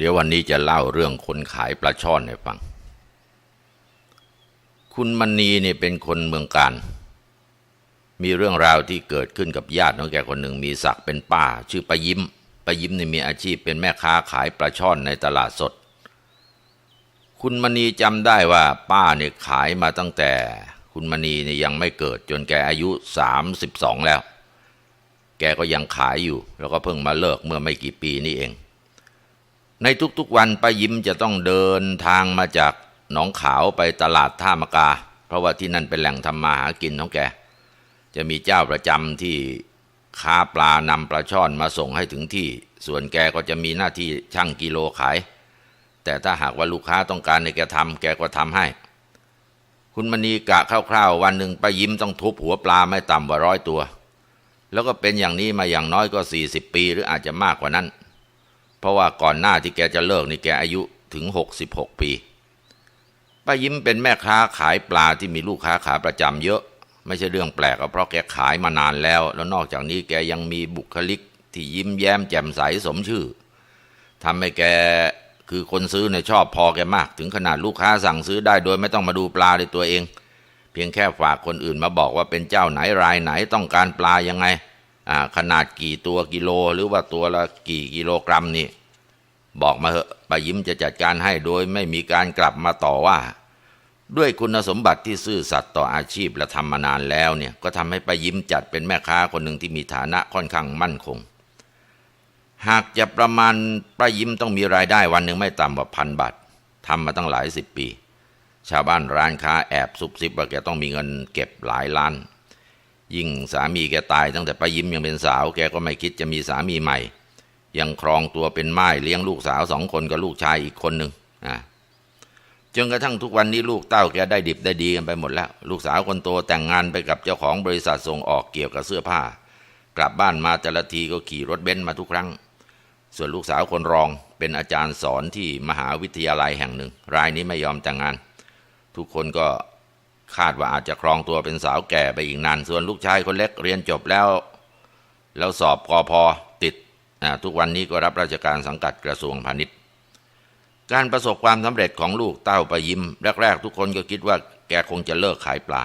เดี๋ยววันนี้จะเล่าเรื่องคนขายปลาช่อนให้ฟัง คุณมณีเนี่ยเป็นคนเมืองการ มีเรื่องราวที่เกิดขึ้นกับญาติของแกคนหนึ่งมีศักดิ์เป็นป้า ชื่อปายิ้มปายิ้มเนี่ยมีอาชีพเป็นแม่ค้าขายปลาช่อนในตลาดสด คุณมณีจำได้ว่าป้าเนี่ยขายมาตั้งแต่ คุณมณีเนี่ยยังไม่เกิดจนแกอายุ 32 แล้ว แกก็ยังขายอยู่ แล้วก็เพิ่งมาเลิกเมื่อไม่กี่ปีนี้เอง ในทุกๆวันป้ายิ้มจะต้องเดินทางมาจากหนองขาวไปตลาดท่ามกา เพราะว่าที่นั่นเป็นแหล่งทำมาหากินของแก จะมีเจ้าประจำที่ค้าปลานำปลาช่อนมาส่งให้ถึงที่ ส่วนแกก็จะมีหน้าที่ช่างกิโลขาย แต่ถ้าหากว่าลูกค้าต้องการให้แกทำแกก็ทำให้ คุณมณีกะคร่าวๆวันหนึ่งป้ายิ้มต้องทุบหัวปลาไม่ต่ำกว่าร้อยตัว แล้วก็เป็นอย่างนี้มาอย่างน้อยก็ 40 ปีหรืออาจจะมากกว่านั้น เพราะว่าก่อนหน้าที่แกจะเลิกนี่แกอายุถึง 66 ปีป้ายิ้มเป็นแม่ค้าขายปลาที่มีลูกค้าขาประจำเยอะ ไม่ใช่เรื่องแปลกเพราะแกขายมานานแล้ว แล้วนอกจากนี้แกยังมีบุคลิกที่ยิ้มแย้มแจ่มใสสมชื่อทำให้แกคือคนซื้อเนี่ยชอบพอแกมาก ถึงขนาดลูกค้าสั่งซื้อได้โดยไม่ต้องมาดูปลาด้วยตัวเอง เพียงแค่ฝากคนอื่นมาบอกว่าเป็นเจ้าไหนรายไหนต้องการปลายังไง ขนาดกี่ตัวกิโลหรือว่าตัวละกี่กิโลกรัมนี่ บอกมาเหอะป้ายิ้มจะจัดการให้โดยไม่มีการกลับมาต่อว่า ด้วยคุณสมบัติที่ซื่อสัตย์ต่ออาชีพและทำมานานแล้วเนี่ยก็ทำให้ป้ายิ้มจัดเป็นแม่ค้าคนหนึ่งที่มีฐานะค่อนข้างมั่นคง หากจะประมาณป้ายิ้มต้องมีรายได้วันหนึ่งไม่ต่ำกว่าพันบาททำมาตั้งหลายสิบปี ชาวบ้านร้านค้าแอบซุบซิบว่าแกต้องมีเงินเก็บหลายล้าน ยิ่งสามีแกตายตั้งแต่ป้ายิ้มยังเป็นสาว แกก็ไม่คิดจะมีสามีใหม่ ยังครองตัวเป็นไม้เลี้ยงลูกสาวสองคนกับลูกชายอีกคนหนึ่งนะจนกระทั่งทุกวันนี้ลูกเต้าแกได้ดิบได้ดีกันไปหมดแล้ว ลูกสาวคนโตแต่งงานไปกับเจ้าของบริษัทส่งออกเกี่ยวกับเสื้อผ้า กลับบ้านมาแต่ละทีก็ขี่รถเบนซ์มาทุกครั้ง ส่วนลูกสาวคนรองเป็นอาจารย์สอนที่มหาวิทยาลัยแห่งหนึ่ง รายนี้ไม่ยอมแต่งงาน ทุกคนก็ คาดว่าอาจจะครองตัวเป็นสาวแก่ไปอีกนาน ส่วนลูกชายคนเล็กเรียนจบแล้ว แล้วสอบกอพอติดทุกวันนี้ก็รับราชการสังกัดกระทรวงพาณิชย์ การประสบความสำเร็จของลูกเต้าประยิมแรกๆ ทุกคนก็คิดว่าแกคงจะเลิกขายปลา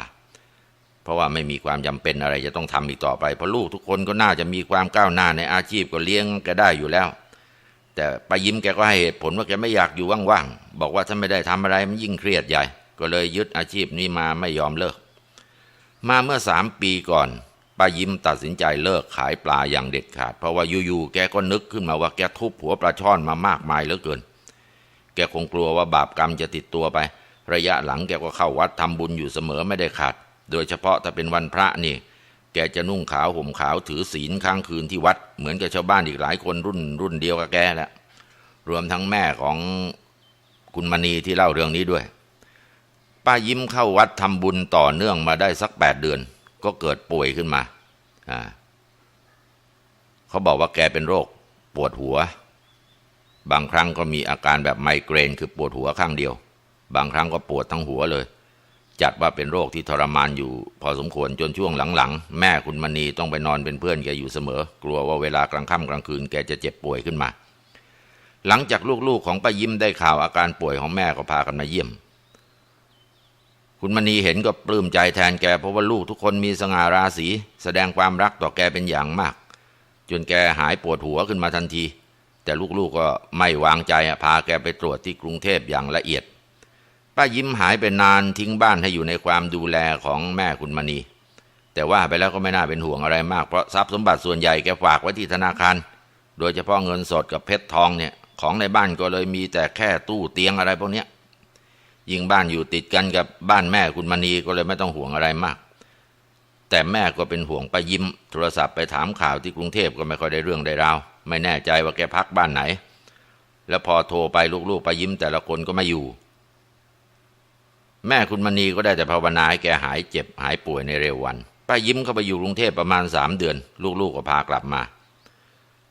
เพราะว่าไม่มีความจำเป็นอะไรจะต้องทำอีกต่อไป เพราะลูกทุกคนก็น่าจะมีความก้าวหน้าในอาชีพก็เลี้ยงแกได้อยู่แล้ว แต่ป้ายิมแกก็ให้เหตุผลว่าแกไม่อยากอยู่ว่างๆบอกว่าถ้าไม่ได้ทำอะไรมันยิ่งเครียดใหญ่ ก็เลยยึดอาชีพนี้มาไม่ยอมเลิก มาเมื่อสามปีก่อนป้ายิ้มตัดสินใจเลิกขายปลาอย่างเด็ดขาด เพราะว่าอยู่ๆแกก็นึกขึ้นมาว่าแกทุบหัวปลาช่อนมามากมายเหลือเกิน แกคงกลัวว่าบาปกรรมจะติดตัวไป ระยะหลังแกก็เข้าวัดทำบุญอยู่เสมอไม่ได้ขาด โดยเฉพาะถ้าเป็นวันพระนี่ แกจะนุ่งขาวห่มขาวถือศีลค้างคืนที่วัด เหมือนกับชาวบ้านอีกหลายคนรุ่นรุ่นเดียวกับแกแหละรวมทั้งแม่ของคุณมณีที่เล่าเรื่องนี้ด้วย ป้ายิ้มเข้าวัดทำบุญต่อเนื่องมาได้สักแปดเดือน ก็เกิดป่วยขึ้นมาอ่าเขาบอกว่าแกเป็นโรคปวดหัว บางครั้งก็มีอาการแบบไมเกรน คือปวดหัวข้างเดียว บางครั้งก็ปวดทั้งหัวเลย จัดว่าเป็นโรคที่ทรมานอยู่ พอสมควรจนช่วงหลังๆ แม่คุณมณีต้องไปนอนเป็นเพื่อนแกอยู่เสมอ กลัวว่าเวลากลางค่ำกลางคืนแกจะเจ็บป่วยขึ้นมา หลังจากลูกๆของป้ายิ้มได้ข่าวอาการป่วยของแม่ก็พากันมาเยี่ยม คุณมณีเห็นก็ปลื้มใจแทนแกเพราะว่าลูกทุกคนมีสง่าราศีแสดงความรักต่อแกเป็นอย่างมาก จนแกหายปวดหัวขึ้นมาทันที แต่ลูกๆก็ไม่วางใจพาแกไปตรวจที่กรุงเทพอย่างละเอียด ป้ายิ้มหายไปนานทิ้งบ้านให้อยู่ในความดูแลของแม่คุณมณี แต่ว่าไปแล้วก็ไม่น่าเป็นห่วงอะไรมากเพราะทรัพย์สมบัติส่วนใหญ่แกฝากไว้ที่ธนาคาร โดยเฉพาะเงินสดกับเพชรทองเนี่ยของในบ้านก็เลยมีแต่แค่ตู้เตียงอะไรพวกเนี้ย ยิ่งบ้านอยู่ติดกันกับบ้านแม่คุณมณีก็เลยไม่ต้องห่วงอะไรมาก แต่แม่ก็เป็นห่วงป้ายิ้ม โทรศัพท์ไปถามข่าวที่กรุงเทพก็ไม่ค่อยได้เรื่องได้ราวไม่แน่ใจว่าแกพักบ้านไหน แล้วพอโทรไปลูกๆป้ายิ้มแต่ละคนก็ไม่อยู่ แม่คุณมณีก็ได้แต่ภาวนาให้แกหายเจ็บหายป่วยในเร็ววันป้ายิ้มเข้าไปอยู่กรุงเทพประมาณสามเดือน ลูกๆก็พากลับมา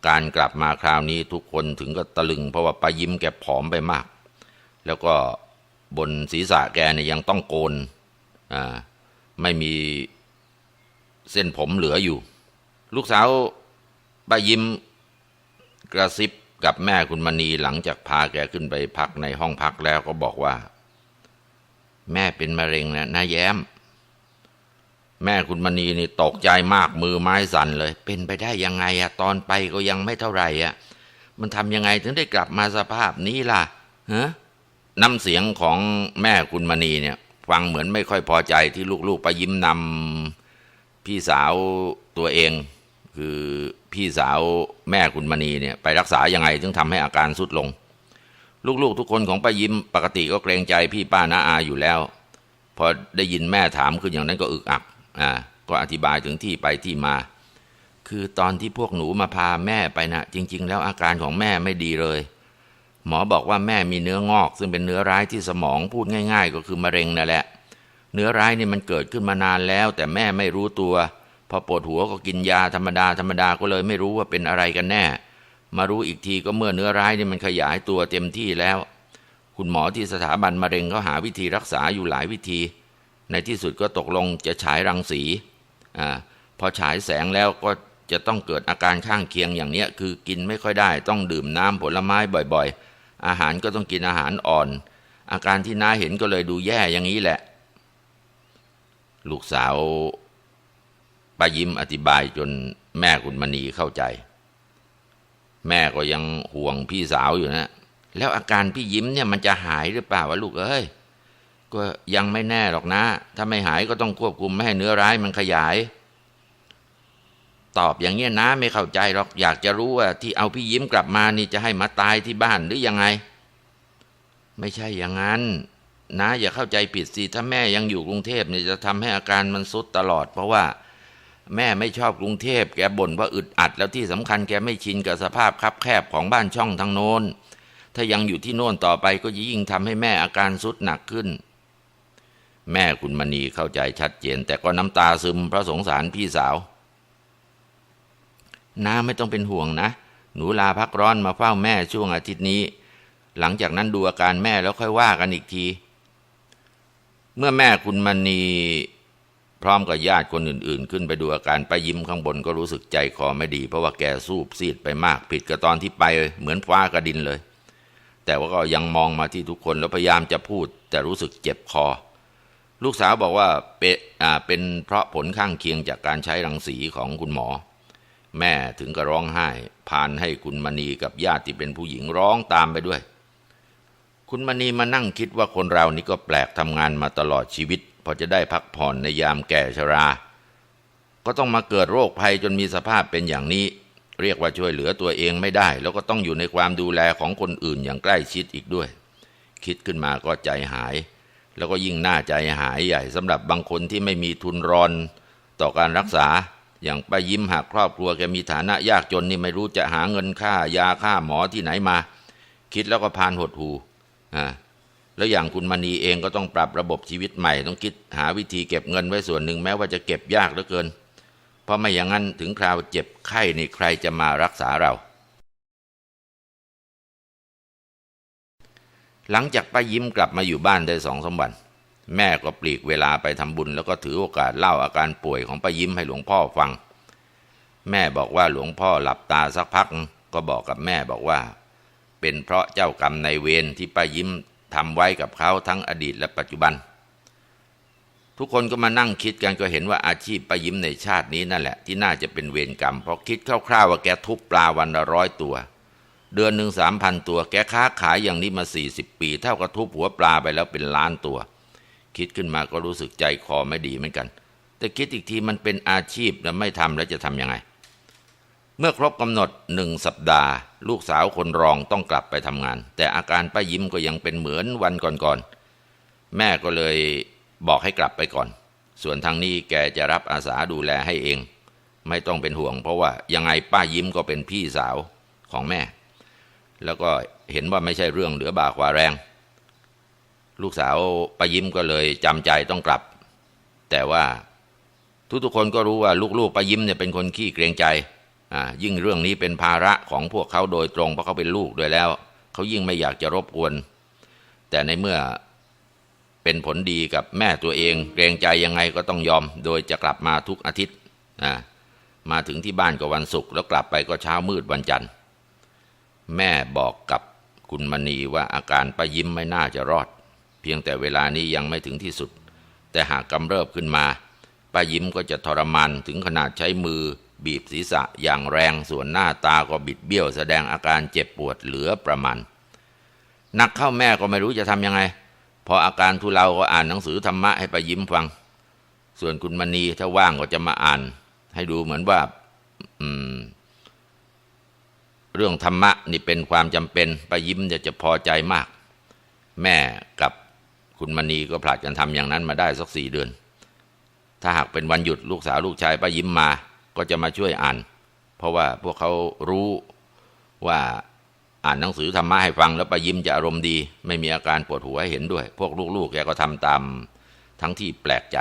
การกลับมาคราวนี้ทุกคนถึงก็ตะลึงเพราะว่าป้ายิ้มแกผอมไปมาก แล้วก็ บนศีรษะแกเนี่ยยังต้องโกนอ่าไม่มีเส้นผมเหลืออยู่ ลูกสาวป้ายิ้มกระซิบกับแม่คุณมณีหลังจากพาแกขึ้นไปพักในห้องพักแล้วก็บอกว่า แม่เป็นมะเร็งนะนาแย้ม แม่คุณมณีนี่ตกใจมากมือไม้สั่นเลย เป็นไปได้ยังไงอะตอนไปก็ยังไม่เท่าไหร่อะมันทำยังไงถึงได้กลับมาสภาพนี้ล่ะฮะ น้ำเสียงของแม่คุณมณีเนี่ยฟังเหมือนไม่ค่อยพอใจที่ลูกๆไปยิ้มนำพี่สาวตัวเอง คือพี่สาวแม่คุณมณีเนี่ยไปรักษายังไงถึงทำให้อาการสุดลง ลูกๆ ทุกคนของป้ายิ้มปกติก็เกรงใจพี่ป้าน้าอาอยู่แล้ว พอได้ยินแม่ถามขึ้นอย่างนั้นก็อึกอักอ่าก็อธิบายถึงที่ไปที่มา คือตอนที่พวกหนูมาพาแม่ไปนะจริง ๆ แล้วอาการของแม่ไม่ดีเลย หมอบอกว่าแม่มีเนื้องอก ซึ่งเป็นเนื้อร้ายที่สมองพูดง่าย ๆ ก็คือมะเร็งนั่นแหละ เนื้อร้ายนี่มันเกิดขึ้นมานานแล้ว แต่แม่ไม่รู้ตัว พอปวดหัวก็กินยาธรรมดาธรรมดาก็เลยไม่รู้ว่าเป็นอะไรกันแน่ มารู้อีกทีก็เมื่อเนื้อร้ายนี่มันขยายตัวเต็มที่แล้ว คุณหมอที่สถาบันมะเร็งเขาหาวิธีรักษาอยู่หลายวิธี ในที่สุดก็ตกลงจะฉายรังสีอ่าพอฉายแสงแล้วก็จะต้องเกิดอาการข้างเคียงอย่างเนี้ยคือกินไม่ค่อยได้ ต้องดื่มน้ำผลไม้บ่อยๆ อาหารก็ต้องกินอาหารอ่อน อาการที่น้าเห็นก็เลยดูแย่อย่างนี้แหละ ลูกสาวป้ายิ้มอธิบายจนแม่คุณมณีเข้าใจ แม่ก็ยังห่วงพี่สาวอยู่นะ แล้วอาการพี่ยิ้มเนี่ยมันจะหายหรือเปล่าวะลูกเอ้ยก็ยังไม่แน่หรอกนะ ถ้าไม่หายก็ต้องควบคุมไม่ให้เนื้อร้ายมันขยาย ตอบอย่างเงี้ยนะไม่เข้าใจหรอกอยากจะรู้ว่าที่เอาพี่ยิ้มกลับมานี่จะให้มาตายที่บ้านหรือยังไง ไม่ใช่อย่างนั้นนะอย่าเข้าใจผิดสิถ้าแม่ยังอยู่กรุงเทพเนี่ยจะทำให้อาการมันสุดตลอด เพราะว่าแม่ไม่ชอบกรุงเทพแกบ่นว่าอึดอัด แล้วที่สำคัญแกไม่ชินกับสภาพคับแคบของบ้านช่องทางโน้น ถ้ายังอยู่ที่โน่นต่อไปก็ยิ่งทำให้แม่อาการสุดหนักขึ้น แม่คุณมณีเข้าใจชัดเจน แต่ก็น้ำตาซึมเพราะสงสารพี่สาว น้าไม่ต้องเป็นห่วงนะ หนูลาพักร้อนมาเฝ้าแม่ช่วงอาทิตย์นี้ หลังจากนั้นดูอาการแม่แล้วค่อยว่ากันอีกที เมื่อแม่คุณมณีพร้อมกับญาติคนอื่นๆ ขึ้นไปดูอาการไปยิ้มข้างบนก็รู้สึกใจคอไม่ดี เพราะว่าแกสูบซีดไปมากผิดกับตอนที่ไปเหมือนฟ้ากระดินเลย แต่ว่าก็ยังมองมาที่ทุกคนแล้วพยายามจะพูด แต่รู้สึกเจ็บคอ ลูกสาวบอกว่าเป็นอ่าเป็นเพราะผลข้างเคียงจากการใช้รังสีของคุณหมอ แม่ถึงกับร้องไห้ พานให้คุณมณีกับญาติที่เป็นผู้หญิงร้องตามไปด้วย คุณมณีมานั่งคิดว่าคนเรานี่ก็แปลกทำงานมาตลอดชีวิต พอจะได้พักผ่อนในยามแก่ชรา ก็ต้องมาเกิดโรคภัยจนมีสภาพเป็นอย่างนี้ เรียกว่าช่วยเหลือตัวเองไม่ได้ แล้วก็ต้องอยู่ในความดูแลของคนอื่นอย่างใกล้ชิดอีกด้วย คิดขึ้นมาก็ใจหาย แล้วก็ยิ่งน่าใจหายใหญ่สำหรับบางคนที่ไม่มีทุนรอนต่อการรักษา อย่างป้ายิ้มหากครอบครัวแกมีฐานะยากจนนี่ไม่รู้จะหาเงินค่ายาค่าหมอที่ไหนมา คิดแล้วก็พานหดหูอ่าแล้วอย่างคุณมณีเองก็ต้องปรับระบบชีวิตใหม่ ต้องคิดหาวิธีเก็บเงินไว้ส่วนหนึ่งแม้ว่าจะเก็บยากเหลือเกิน เพราะไม่อย่างนั้นถึงคราวเจ็บไข้นี่ใครจะมารักษาเรา หลังจากป้ายิ้มกลับมาอยู่บ้านได้สองสามวัน แม่ก็ปลีกเวลาไปทำบุญแล้วก็ถือโอกาสเล่าอาการป่วยของป้ายิ้มให้หลวงพ่อฟัง แม่บอกว่าหลวงพ่อหลับตาสักพัก ก็บอกกับแม่บอกว่า เป็นเพราะเจ้ากรรมในเวรที่ป้ายิ้มทำไว้กับเขาทั้งอดีตและปัจจุบัน ทุกคนก็มานั่งคิดกันก็เห็นว่าอาชีพป้ายิ้มในชาตินี้นั่นแหละที่น่าจะเป็นเวรกรรมเพราะคิดคร่าวๆว่าแกทุบปลาวันละร้อยตัว เดือนหนึ่งสามพันตัว แกค้าขายอย่างนี้มาสี่สิบปี เท่ากับทุบหัวปลาไปแล้วเป็นล้านตัว คิดขึ้นมาก็รู้สึกใจคอไม่ดีเหมือนกัน แต่คิดอีกทีมันเป็นอาชีพแล้วไม่ทำแล้วจะทำยังไง เมื่อครบกำหนดหนึ่งสัปดาห์ ลูกสาวคนรองต้องกลับไปทำงาน แต่อาการป้ายิ้มก็ยังเป็นเหมือนวันก่อนๆแม่ก็เลยบอกให้กลับไปก่อน ส่วนทางนี้แกจะรับอาสาดูแลให้เอง ไม่ต้องเป็นห่วง เพราะว่ายังไงป้ายิ้มก็เป็นพี่สาวของแม่ แล้วก็เห็นว่าไม่ใช่เรื่องเหลือบากว่าแรง ลูกสาวป้ายิ้มก็เลยจำใจต้องกลับ แต่ว่าทุกๆคนก็รู้ว่าลูกๆป้ายิ้มเนี่ยเป็นคนขี้เกรงใจ ยิ่งเรื่องนี้เป็นภาระของพวกเขาโดยตรงเพราะเขาเป็นลูกด้วยแล้ว เขายิ่งไม่อยากจะรบกวน แต่ในเมื่อเป็นผลดีกับแม่ตัวเอง เกรงใจยังไงก็ต้องยอม โดยจะกลับมาทุกอาทิตย์มาถึงที่บ้านก็วันศุกร์แล้วกลับไปก็เช้ามืดวันจันทร์ แม่บอกกับคุณมณีว่าอาการป้ายิ้มไม่น่าจะรอด เพียงแต่เวลานี้ยังไม่ถึงที่สุด แต่หากกำเริบขึ้นมาป้ายิ้มก็จะทรมานถึงขนาดใช้มือ บีบศีรษะอย่างแรงส่วนหน้าตาก็บิดเบี้ยวแสดงอาการเจ็บปวดเหลือประมาณนักเข้าแม่ก็ไม่รู้จะทำยังไง พออาการทุเลาก็อ่านหนังสือธรรมะให้ป้ายิ้มฟัง ส่วนคุณมณีถ้าว่างก็จะมาอ่าน ให้ดูเหมือนว่าอืมเรื่องธรรมะนี่เป็นความจำเป็นป้ายิ้มจะจะพอใจมาก แม่กับคุณมณีก็ผลัดกันทำอย่างนั้นมาได้สักสี่เดือน ถ้าหากเป็นวันหยุดลูกสาวลูกชายป้ายิ้มมา ก็จะมาช่วยอ่าน เพราะว่าพวกเขารู้ว่าอ่านหนังสือธรรมะให้ฟังแล้วป้ายิ้มจะอารมณ์ดี ไม่มีอาการปวดหัวให้เห็นด้วย พวกลูกๆ แกก็ทำตามทั้งที่แปลกใจ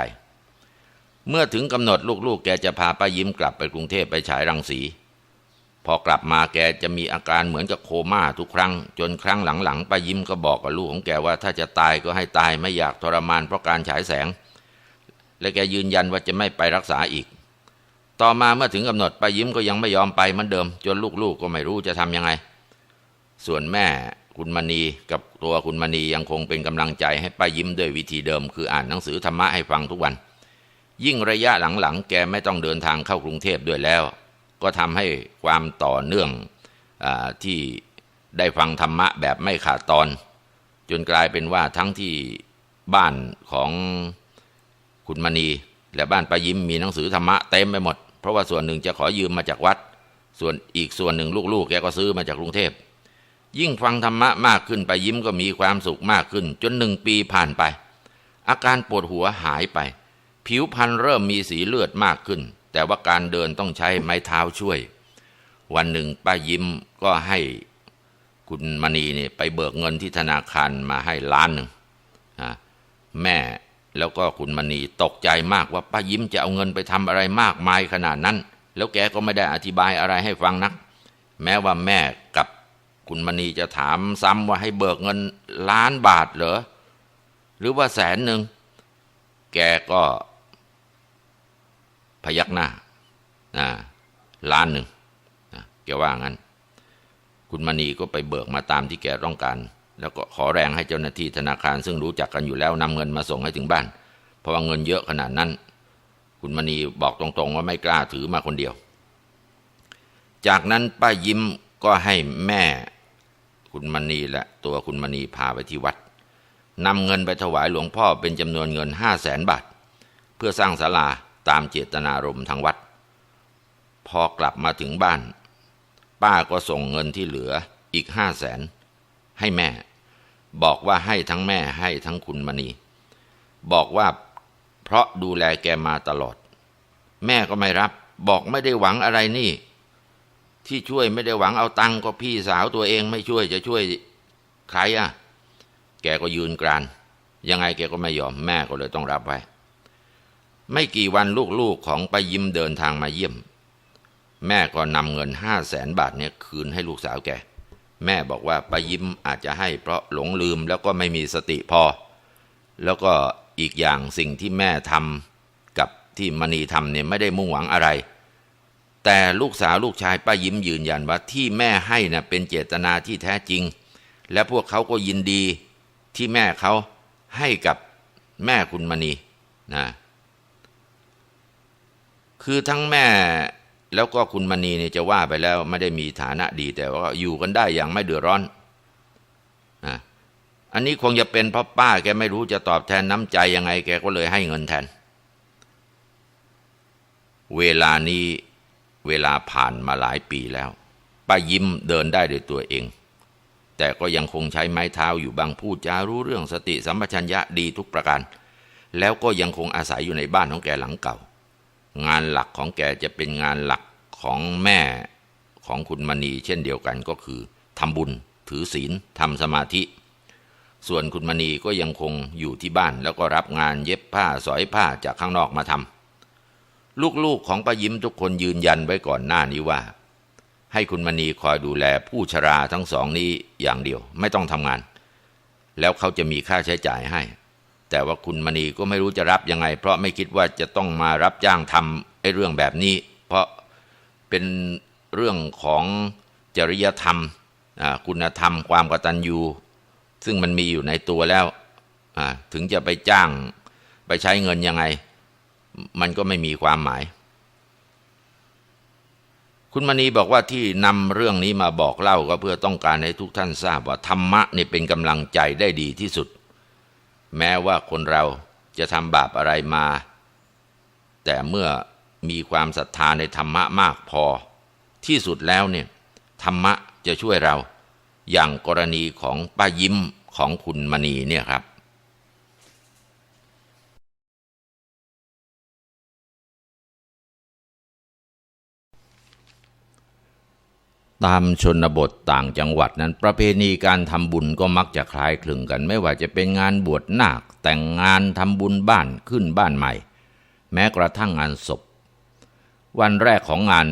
เมื่อถึงกำหนดลูกๆ แกจะพาป้ายิ้มกลับไปกรุงเทพไปฉายรังสี พอกลับมาแกจะมีอาการเหมือนกับโคม่าทุกครั้ง จนครั้งหลังๆป้ายิ้มก็บอกกับลูกของแกว่าถ้าจะตายก็ให้ตายไม่อยากทรมานเพราะการฉายแสง และแกยืนยันว่าจะไม่ไปรักษาอีก ต่อมาเมื่อถึงกำหนดป้ายิ้มก็ยังไม่ยอมไปเหมือนเดิม จนลูกๆก็ไม่รู้จะทำยังไง ส่วนแม่คุณมณีกับตัวคุณมณียังคงเป็นกำลังใจให้ป้ายิ้มด้วยวิธีเดิม คืออ่านหนังสือธรรมะให้ฟังทุกวัน ยิ่งระยะหลังๆ แกไม่ต้องเดินทางเข้ากรุงเทพด้วยแล้ว ก็ทำให้ความต่อเนื่องอที่ได้ฟังธรรมะแบบไม่ขาดตอน จนกลายเป็นว่าทั้งที่บ้านของคุณมณี และบ้านป้ายิ้มมีหนังสือธรรมะเต็มไปหมด เพราะว่าส่วนหนึ่งจะขอยืมมาจากวัด ส่วนอีกส่วนหนึ่งลูกๆ แกก็ซื้อมาจากกรุงเทพ ยิ่งฟังธรรมะมากขึ้นไปยิ้มก็มีความสุขมากขึ้น จนหนึ่งปีผ่านไป อาการปวดหัวหายไป ผิวพรรณเริ่มมีสีเลือดมากขึ้น แต่ว่าการเดินต้องใช้ไม้เท้าช่วย วันหนึ่งป้ายิ้มก็ให้คุณมณีเนี่ยไปเบิกเงินที่ธนาคารมาให้ล้านหนึ่งนะแม่ แล้วก็คุณมณีตกใจมากว่าป้ายิ้มจะเอาเงินไปทำอะไรมากมายขนาดนั้น แล้วแกก็ไม่ได้อธิบายอะไรให้ฟังนัก แม้ว่าแม่กับคุณมณีจะถามซ้ำว่าให้เบิกเงินล้านบาทเหรอ หรือว่าแสนหนึ่ง แกก็พยักหน้านะล้านหนึ่งนะแกว่างั้น คุณมณีก็ไปเบิกมาตามที่แกต้องการ แล้วก็ขอแรงให้เจ้าหน้าที่ธนาคารซึ่งรู้จักกันอยู่แล้วนำเงินมาส่งให้ถึงบ้าน เพราะว่าเงินเยอะขนาดนั้น คุณมณีบอกตรงๆว่าไม่กล้าถือมาคนเดียว จากนั้นป้ายิ้มก็ให้แม่คุณมณีและตัวคุณมณีพาไปที่วัดนำเงินไปถวายหลวงพ่อเป็นจำนวนเงินห้าแสนบาท เพื่อสร้างศาลาตามเจตนารมณ์ทางวัด พอกลับมาถึงบ้าน ป้าก็ส่งเงินที่เหลืออีกห้าแสน ให้แม่ บอกว่าให้ทั้งแม่ให้ทั้งคุณมณี บอกว่าเพราะดูแลแกมาตลอด แม่ก็ไม่รับ บอกไม่ได้หวังอะไรนี่ ที่ช่วยไม่ได้หวังเอาตังค์ก็พี่สาวตัวเองไม่ช่วยจะช่วยใครอะ แกก็ยืนกราน ยังไงแกก็ไม่ยอมแม่ก็เลยต้องรับไว้ ไม่กี่วันลูกๆของป้ายิ้มเดินทางมาเยี่ยม แม่ก็นำเงินห้าแสนบาทเนี่ยคืนให้ลูกสาวแก แม่บอกว่าป้ายิ้มอาจจะให้เพราะหลงลืมแล้วก็ไม่มีสติพอ แล้วก็อีกอย่างสิ่งที่แม่ทำกับที่มณีทำเนี่ยไม่ได้มุ่งหวังอะไร แต่ลูกสาวลูกชายป้ายิ้มยืนยันว่าที่แม่ให้นะ่ะเป็นเจตนาที่แท้จริง และพวกเขาก็ยินดีที่แม่เขาให้กับแม่คุณมณีนะคือทั้งแม่ แล้วก็คุณมณีเนี่ยจะว่าไปแล้วไม่ได้มีฐานะดีแต่ว่าอยู่กันได้อย่างไม่เดือดร้อนนะอันนี้คงจะเป็นเพราะป้าแกไม่รู้จะตอบแทนน้ำใจยังไง แกก็เลยให้เงินแทน เวลานี้เวลาผ่านมาหลายปีแล้ว ป้ายิ้มเดินได้ด้วยตัวเอง แต่ก็ยังคงใช้ไม้เท้าอยู่บางพูดจารู้เรื่องสติสัมปชัญญะดีทุกประการ แล้วก็ยังคงอาศัยอยู่ในบ้านของแกหลังเก่า งานหลักของแกจะเป็นงานหลักของแม่ของคุณมณีเช่นเดียวกันก็คือทำบุญถือศีลทำสมาธิ ส่วนคุณมณีก็ยังคงอยู่ที่บ้านแล้วก็รับงานเย็บผ้าสอยผ้าจากข้างนอกมาทำลูกๆของป้ายิ้มทุกคนยืนยันไว้ก่อนหน้านี้ว่า ให้คุณมณีคอยดูแลผู้ชราทั้งสองนี้อย่างเดียวไม่ต้องทำงาน แล้วเขาจะมีค่าใช้จ่ายให้ แต่ว่าคุณมณีก็ไม่รู้จะรับยังไง เพราะไม่คิดว่าจะต้องมารับจ้างทำไอ้เรื่องแบบนี้ เพราะเป็นเรื่องของจริยธรรมคุณธรรมความกตัญญูซึ่งมันมีอยู่ในตัวแล้วถึงจะไปจ้างไปใช้เงินยังไง มันก็ไม่มีความหมาย คุณมณีบอกว่าที่นำเรื่องนี้มาบอกเล่าก็เพื่อต้องการให้ทุกท่านทราบว่าธรรมะนี่เป็นกำลังใจได้ดีที่สุด แม้ว่าคนเราจะทำบาปอะไรมา แต่เมื่อมีความศรัทธาในธรรมะมากพอ ที่สุดแล้วเนี่ยธรรมะจะช่วยเรา อย่างกรณีของป้ายิ้มของคุณมณีเนี่ยครับ ตามชนบทต่างจังหวัดนั้น ประเพณีการทำบุญก็มักจะคล้ายคลึงกัน ไม่ว่าจะเป็นงานบวชนาค แต่งงานทำบุญบ้านขึ้นบ้านใหม่ แม้กระทั่งงานศพ วันแรกของงาน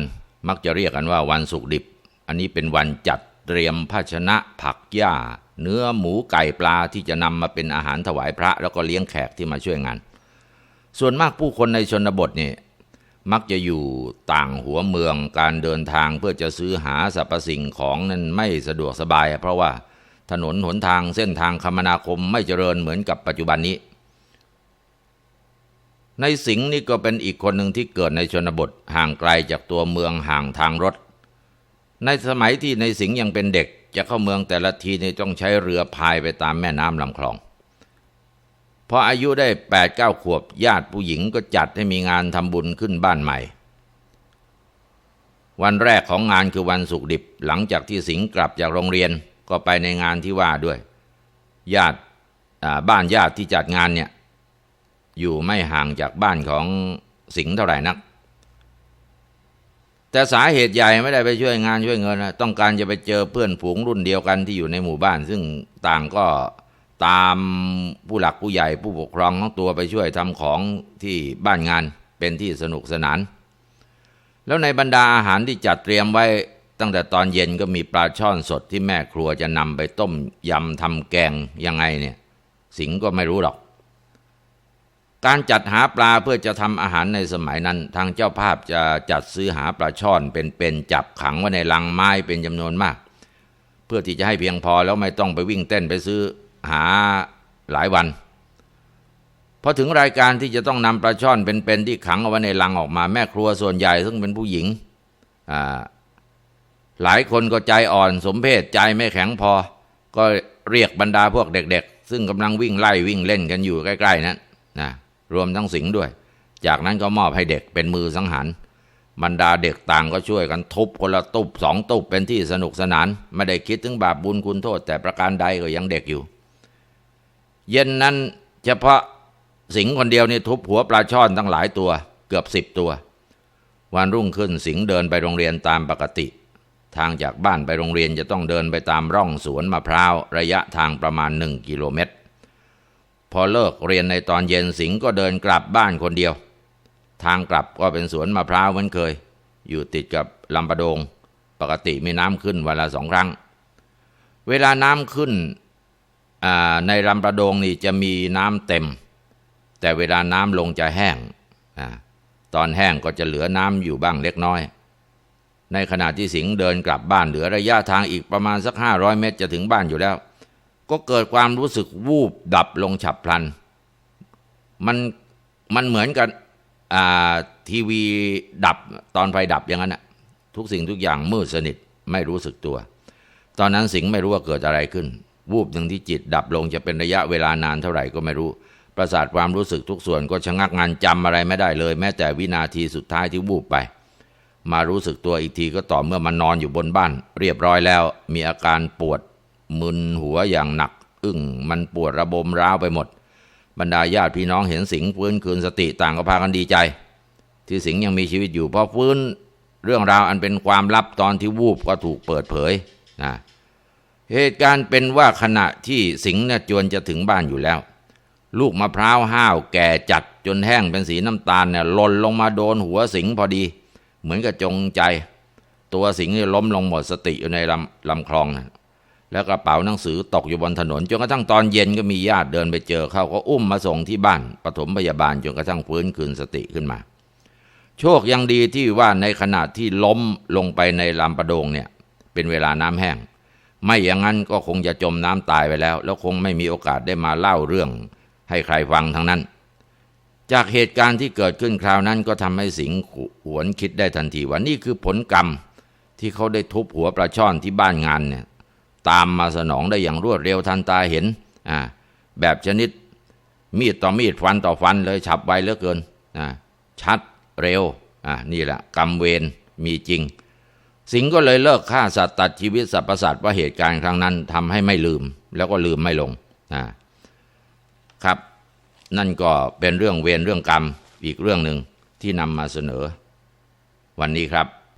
มักจะเรียกกันว่าวันสุกดิบ อันนี้เป็นวันจัดเตรียมภาชนะผักหญ้า เนื้อหมูไก่ปลาที่จะนำมาเป็นอาหารถวายพระ แล้วก็เลี้ยงแขกที่มาช่วยงาน ส่วนมากผู้คนในชนบทเนี่ย มักจะอยู่ต่างหัวเมืองการเดินทางเพื่อจะซื้อหาสรรพสิ่งของนั้นไม่สะดวกสบาย เพราะว่าถนนหนทางเส้นทางคมนาคมไม่เจริญเหมือนกับปัจจุบันนี้ ในสิงห์นี่ก็เป็นอีกคนหนึ่งที่เกิดในชนบทห่างไกลจากตัวเมืองห่างทางรถ ในสมัยที่ในสิงห์ยังเป็นเด็ก จะเข้าเมืองแต่ละทีนี่ต้องใช้เรือพายไปตามแม่น้ำลำคลอง พออายุได้แปดเก้าขวบญาติผู้หญิงก็จัดให้มีงานทำบุญขึ้นบ้านใหม่ วันแรกของงานคือวันสุกดิบ หลังจากที่สิงกลับจากโรงเรียนก็ไปในงานที่ว่าด้วย ญาติบ้านญาติที่จัดงานเนี่ยอยู่ไม่ห่างจากบ้านของสิงเท่าไหร่นัก แต่สาเหตุใหญ่ไม่ได้ไปช่วยงานช่วยเงินนะต้องการจะไปเจอเพื่อนฝูงรุ่นเดียวกันที่อยู่ในหมู่บ้าน ซึ่งต่างก็ ตามผู้หลักผู้ใหญ่ผู้ปกครองของตัวไปช่วยทำของที่บ้านงานเป็นที่สนุกสนาน แล้วในบรรดาอาหารที่จัดเตรียมไว้ตั้งแต่ตอนเย็นก็มีปลาช่อนสดที่แม่ครัวจะนำไปต้มยำทำแกงยังไงเนี่ย สิงห์ก็ไม่รู้หรอก การจัดหาปลาเพื่อจะทำอาหารในสมัยนั้น ทางเจ้าภาพจะจัดซื้อหาปลาช่อนเป็นๆจับขังไว้ในลังไม้เป็นจำนวนมาก เพื่อที่จะให้เพียงพอแล้วไม่ต้องไปวิ่งเต้นไปซื้อ หาหลายวันพอถึงรายการที่จะต้องนำปลาช่อนเป็นๆที่ขังเอาไว้ในลังออกมาแม่ครัวส่วนใหญ่ซึ่งเป็นผู้หญิงอ่าหลายคนก็ใจอ่อนสมเพศใจไม่แข็งพอ ก็เรียกบรรดาพวกเด็ก ๆ ซึ่งกำลังวิ่งไล่วิ่งเล่นกันอยู่ใกล้ๆนั้นนะรวมทั้งสิงด้วย จากนั้นก็มอบให้เด็กเป็นมือสังหารบรรดาเด็กต่างก็ช่วยกันทุบคนละตุบสองตุบเป็นที่สนุกสนาน ไม่ได้คิดถึงบาปบุญคุณโทษแต่ประการใดก็ยังเด็กอยู่ เย็นนั้นเฉพาะสิงห์คนเดียวนี่ทุบหัวปลาช่อนตั้งหลายตัว เกือบสิบตัว วันรุ่งขึ้นสิงห์เดินไปโรงเรียนตามปกติ ทางจากบ้านไปโรงเรียนจะต้องเดินไปตามร่องสวนมะพร้าว ระยะทางประมาณหนึ่งกิโลเมตร พอเลิกเรียนในตอนเย็นสิงห์ก็เดินกลับบ้านคนเดียว ทางกลับก็เป็นสวนมะพร้าวเหมือนเคย อยู่ติดกับลำปะโดง ปกติมีน้ำขึ้นวันละสองครั้ง เวลาน้ำขึ้น ในลำประดงนี่จะมีน้ำเต็ม แต่เวลาน้ำลงจะแห้งอตอนแห้งก็จะเหลือน้ำอยู่บ้างเล็กน้อย ในขณะที่สิงห์เดินกลับบ้านเหลือระยะทางอีกประมาณสักห้าร้อยเมตรจะถึงบ้านอยู่แล้ว ก็เกิดความรู้สึกวูบดับลงฉับพลัน มันมันเหมือนกับทีวีดับตอนไฟดับอย่างนั้นนะทุกสิ่งทุกอย่างมืดสนิทไม่รู้สึกตัว ตอนนั้นสิงห์ไม่รู้ว่าเกิดอะไรขึ้น วูบหนึ่งที่จิตดับลงจะเป็นระยะเวลานานเท่าไหร่ก็ไม่รู้ ประสาทความรู้สึกทุกส่วนก็ชะงักงันจำอะไรไม่ได้เลย แม้แต่วินาทีสุดท้ายที่วูบไป มารู้สึกตัวอีกทีก็ต่อเมื่อมันนอนอยู่บนบ้าน เรียบร้อยแล้ว มีอาการปวดมึนหัวอย่างหนัก อึ้งมันปวดระบมร้าวไปหมด บรรดาญาติพี่น้องเห็นสิงห์ฟื้นคืนสติต่างก็พากันดีใจ ที่สิงห์ยังมีชีวิตอยู่เพราะฟื้นเรื่องราวอันเป็นความลับตอนที่วูบก็ถูกเปิดเผยนะ เหตุการณ์เป็นว่าขณะที่สิงห์เนี่ยจวนจะถึงบ้านอยู่แล้ว ลูกมะพร้าวห้าวแก่จัดจนแห้งเป็นสีน้ำตาลเนี่ยหล่นลงมาโดนหัวสิงห์พอดี เหมือนกับจงใจ ตัวสิงห์เนี่ยล้มลงหมดสติอยู่ในลำลำคลองนะแล้วกระเป๋าหนังสือตกอยู่บนถนนจนกระทั่งตอนเย็นก็มีญาติเดินไปเจอเขาก็อุ้มมาส่งที่บ้านปฐมพยาบาลจนกระทั่งฟื้นคืนสติขึ้นมา โชคยังดีที่ว่าในขณะที่ล้มลงไปในลำประโดงเนี่ย เป็นเวลาน้ำแห้ง ไม่อย่างนั้นก็คงจะจมน้ำตายไปแล้ว แล้วคงไม่มีโอกาสได้มาเล่าเรื่อง ให้ใครฟังทั้งนั้น จากเหตุการณ์ที่เกิดขึ้นคราวนั้นก็ทำให้สิงห์หวนคิดได้ทันทีว่านี่คือผลกรรมที่เขาได้ทุบหัวปลาช่อนที่บ้านงานเนี่ยตามมาสนองได้อย่างรวดเร็วทันตาเห็นอ่าแบบชนิดมีดต่อมีดฟันต่อฟันเลยฉับไวเหลือเกินอ่าชัดเร็วอ่านี่แหละกรรมเวรมีจริง สิงห์ก็เลยเลิกฆ่าสัตว์ตัดชีวิตสรระสัตว์ว่าเหตุการณ์ครั้งนั้นทำให้ไม่ลืม แล้วก็ลืมไม่ลงนะครับ นั่นก็เป็นเรื่องเวรเรื่องกรรมอีกเรื่องหนึ่งที่นำมาเสนอ วันนี้ครับ